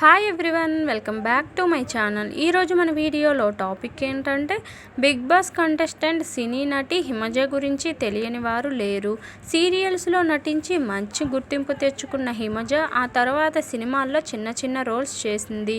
Hi everyone welcome back to my channel ఈరోజు మన వీడియోలో టాపిక్ ఏంటంటే బిగ్ బాస్ కంటెస్టెంట్ సినీ నటి హిమజ గురించి తెలియని వారు లేరు. సీరియల్స్లో నటించి మంచి గుర్తింపు తెచ్చుకున్న హిమజ ఆ తర్వాత సినిమాల్లో చిన్న చిన్న రోల్స్ చేసింది.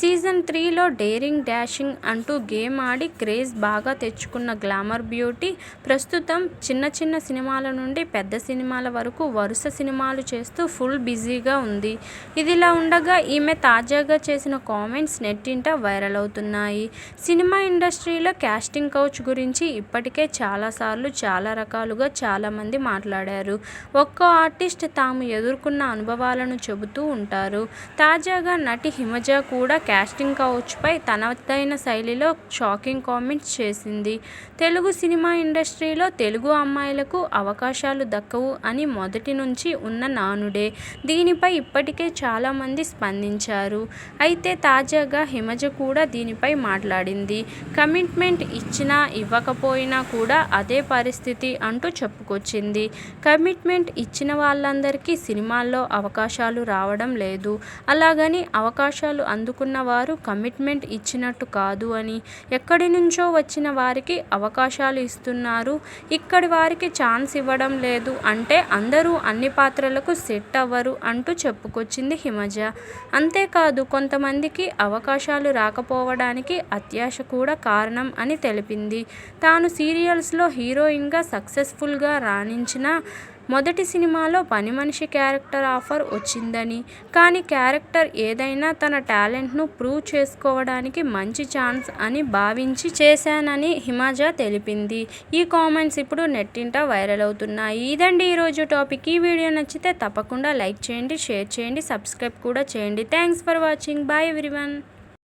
సీజన్ త్రీలో డేరింగ్ డాషింగ్ అంటూ గేమ్ ఆడి క్రేజ్ బాగా తెచ్చుకున్న గ్లామర్ బ్యూటీ ప్రస్తుతం చిన్న చిన్న సినిమాల నుండి పెద్ద సినిమాల వరకు వరుస సినిమాలు చేస్తూ ఫుల్ బిజీగా ఉంది. ఇదిలా ఉండగా ఈమె తాజాగా చేసిన కామెంట్స్ నెట్టింట వైరల్ అవుతున్నాయి. సినిమా ఇండస్ట్రీలో క్యాస్టింగ్ కౌచ్ గురించి ఇప్పటికే చాలాసార్లు చాలా రకాలుగా చాలామంది మాట్లాడారు. ఒక్కో ఆర్టిస్ట్ తాము ఎదుర్కొన్న అనుభవాలను చెబుతూ ఉంటారు. తాజాగా నటి హిమజ కూడా క్యాస్టింగ్ కౌచ్పై తనదైన శైలిలో షాకింగ్ కామెంట్స్ చేసింది. తెలుగు సినిమా ఇండస్ట్రీలో తెలుగు అమ్మాయిలకు అవకాశాలు దక్కవు అని మొదటి నుంచి ఉన్న నానుడే. దీనిపై ఇప్పటికే చాలామంది స్పందించారు. అయితే తాజాగా హిమజ కూడా దీనిపై మాట్లాడింది. కమిట్మెంట్ ఇచ్చినా ఇవ్వకపోయినా కూడా అదే పరిస్థితి అంటూ చెప్పుకొచ్చింది. కమిట్మెంట్ ఇచ్చిన వాళ్ళందరికీ సినిమాల్లో అవకాశాలు రావడం లేదు. అలాగని అవకాశాలు అందుకున్న వారు కమిట్మెంట్ ఇచ్చినట్టు కాదు అని ఎక్కడి నుంచో వచ్చిన వారికి అవకాశాలు ఇస్తున్నారు. ఇక్కడి వారికి ఛాన్స్ ఇవ్వడం లేదు అంటే అందరూ అన్ని పాత్రలకు సెట్ అవ్వరు అంటూ చెప్పుకొచ్చింది హిమజ. అంతేకాదు కొంతమందికి అవకాశాలు రాకపోవడానికి అత్యాశ కూడా కారణం అని తెలిపింది. తాను సీరియల్స్లో హీరోయిన్గా సక్సెస్ఫుల్గా రాణించిన మొదటి సినిమాలో పని మనిషి క్యారెక్టర్ ఆఫర్ వచ్చిందని కానీ క్యారెక్టర్ ఏదైనా తన టాలెంట్ను ప్రూవ్ చేసుకోవడానికి మంచి ఛాన్స్ అని భావించి చేశానని హిమాజా తెలిపింది. ఈ కామెంట్స్ ఇప్పుడు నెట్టింట వైరల్ అవుతున్నాయి. ఇదండి ఈరోజు టాపిక్. ఈ వీడియో నచ్చితే తప్పకుండా లైక్ చేయండి షేర్ చేయండి సబ్స్క్రైబ్ కూడా చేయండి. Thanks for watching. Bye everyone.